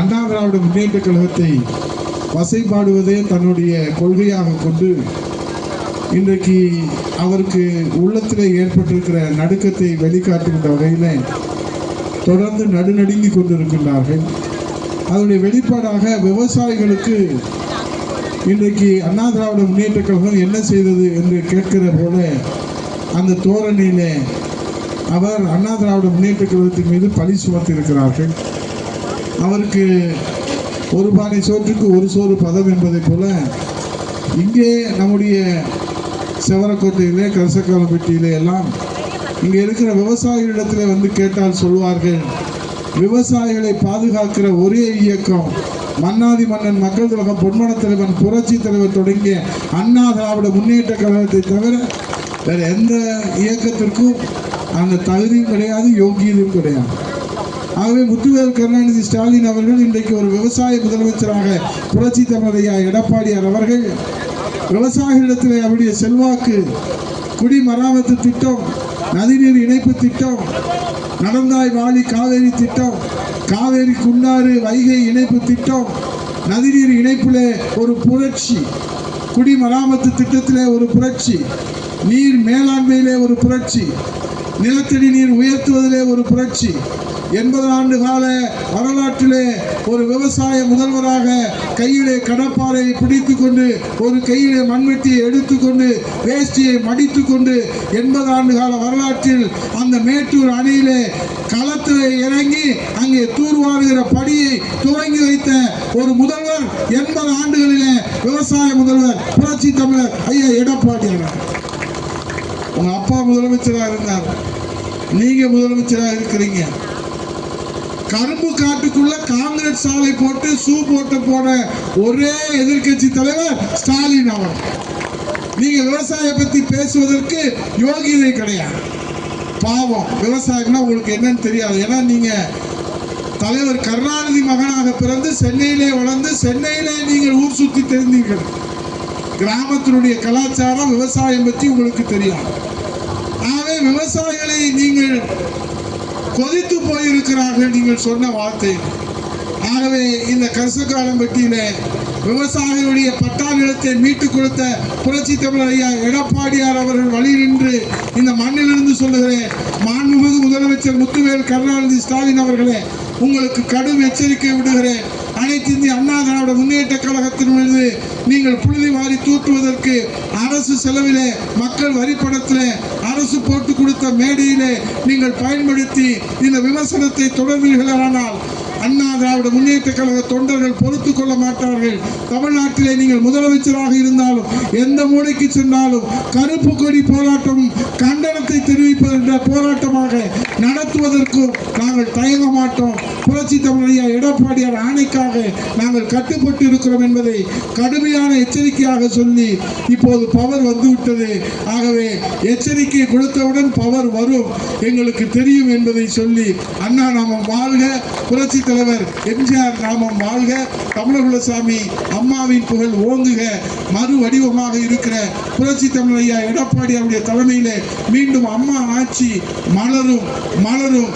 அண்ணா திராவிட முன்னேற்ற கழகத்தை வசைபாடுவதே தன்னுடைய கொள்கையாக கொண்டு இன்றைக்கு அவருக்கு உள்ளத்தில் ஏற்பட்டிருக்கிற நடுக்கத்தை வெளிக்காட்டுகின்ற வகையில் தொடர்ந்து நடுநடுங்கி கொண்டிருக்கின்றார்கள். அதனுடைய வெளிப்பாடாக விவசாயிகளுக்கு இன்றைக்கு அண்ணா திராவிட முன்னேற்ற கழகம் என்ன செய்தது என்று கேட்கிற போல அந்த தோரணையிலே அவர் அண்ணா திராவிட முன்னேற்ற கழகத்தின் மீது பழி சுமத்தியிருக்கிறார்கள். அவருக்கு ஒரு பானை சோற்றுக்கு ஒரு சோறு பதம் என்பதைப் போல இங்கே நம்முடைய செவரக்கோட்டையிலே கரசக்காலப்பட்டியிலே எல்லாம் இங்கே இருக்கிற விவசாயிகளிடத்தில் வந்து கேட்டால் சொல்வார்கள் விவசாயிகளை பாதுகாக்கிற ஒரே இயக்கம் மன்னாதி மன்னன் மக்கள் திலகம் பொன்மன தலைவன் புரட்சி தலைவர் தொடங்கிய அண்ணா திராவிட முன்னேற்ற கழகத்தை தவிர வேற எந்த இயக்கத்திற்கும் அந்த தகுதியும் கிடையாது யோகியதும் கிடையாது. ஆகவே முத்துவேல் கருணாநிதி ஸ்டாலின் அவர்கள் இன்றைக்கு ஒரு விவசாய முதலமைச்சராக புரட்சி தமிழரையா எடப்பாடியார் அவர்கள் விவசாயிகளிடத்தில் அவருடைய செல்வாக்கு குடிமராமத்து திட்டம் நதிநீர் இணைப்பு திட்டம் நடந்தாய் வாழி காவேரி திட்டம் காவேரி குண்டாறு வைகை இணைப்பு திட்டம் நதிநீர் இணைப்பிலே ஒரு புரட்சி குடிமராமத்து திட்டத்தில் ஒரு புரட்சி நீர் மேலாண்மையிலே ஒரு புரட்சி நிலத்தடி நீர் உயர்த்துவதிலே ஒரு புரட்சி. எண்பது ஆண்டு கால வரலாற்றிலே ஒரு விவசாய முதல்வராக கையிலே கடப்பாறை பிடித்து கொண்டு ஒரு கையிலே மண்வெட்டியை எடுத்துக்கொண்டு வேஷ்டியை மடித்து கொண்டு எண்பது ஆண்டு கால வரலாற்றில் அந்த மேட்டூர் அணையிலே களத்தில் இறங்கி அங்கே தூர்வாருகிற படியை துவங்கி வைத்த ஒரு முதல்வர் எண்பது ஆண்டுகளிலே விவசாய முதல்வர் புரட்சி தமிழர் ஐயா எடப்பாடியார் உங்க அப்பா முதலமைச்சராக இருந்தார். நீங்க முதலமைச்சராக இருக்கிறீங்க. கரும்பு காட்டுக்குள்ள காங்கிரஸ் சாலை போட்டு ஷூ போட்டு போன ஒரே எதிர்க்கட்சி தலைவர் ஸ்டாலின் அவர் நீங்க விவசாய பத்தி பேசுவதற்கு யோகியதை கிடையாது. பாவம் விவசாயம்னா உங்களுக்கு என்னன்னு தெரியாது. ஏன்னா நீங்க தலைவர் கருணாநிதி மகனாக பிறந்து சென்னையிலே வளர்ந்து சென்னையிலே நீங்கள் ஊர் சுற்றி தெரிந்தீர்கள். கிராமத்தினுடைய கலாச்சாரம் விவசாயம் பற்றி உங்களுக்கு தெரியும் ஆகவே விவசாயிகளை நீங்கள் கொதித்து போயிருக்கிறார்கள் நீங்கள் சொன்ன வார்த்தை. ஆகவே இந்த கரிசக்காலம்பட்டியில விவசாயிகளுடைய பட்டா நிலத்தை மீட்டுக் கொடுத்த புரட்சி தமிழர் ஐயா எடப்பாடியார் அவர்கள் வழி நின்று இந்த மண்ணிலிருந்து சொல்லுகிறேன் மாண்புமிகு முதலமைச்சர் முத்துவேல் கருணாநிதி ஸ்டாலின் அவர்களே உங்களுக்கு கடும் எச்சரிக்கை விடுகிறேன். அனைத்து இந்திய அண்ணா திராவிட முன்னேற்ற கழகத்தின் மீது நீங்கள் புழுதி வாரி தூற்றுவதற்கு அரசு செலவிலே மக்கள் வரி பணத்திலே அரசு போட்டு கொடுத்த மேடையிலே நீங்கள் பயன்படுத்தி இந்த விமர்சனத்தை தொடர்வீர்களானால் அண்ணா திராவிட முன்னேற்ற கழக தொண்டர்கள் பொறுத்து கொள்ள மாட்டார்கள். தமிழ்நாட்டிலே நீங்கள் முதலமைச்சராக இருந்தாலும் எந்த மூலைக்கு சென்றாலும் கருப்பு கொடி போராட்டம் கண்டனத்தை தெரிவிப்பது என்ற போராட்டமாக நடத்துவதற்கும் நாங்கள் தயங்க மாட்டோம். புரட்சி தமிழையா எடப்பாடியார் ஆணைக்காக நாங்கள் கட்டுப்பட்டு இருக்கிறோம் என்பதை கடுமையான எச்சரிக்கையாக சொல்லி இப்போது பவர் வந்துவிட்டது. ஆகவே எச்சரிக்கை கொடுத்தவுடன் பவர் வரும். எங்களுக்கு தெரியும் என்பதை சொல்லி அண்ணா நாமம் வாழ்க புரட்சி தலைவர் எம்ஜிஆர் நாமம் வாழ்க தமிழகுலசாமி அம்மாவின் புகழ் ஓங்குக மறு வடிவமாக இருக்கிற புரட்சி தமிழையா எடப்பாடி அவருடைய தலைமையிலே மீண்டும் அம்மா ஆட்சி மலரும். மலரும்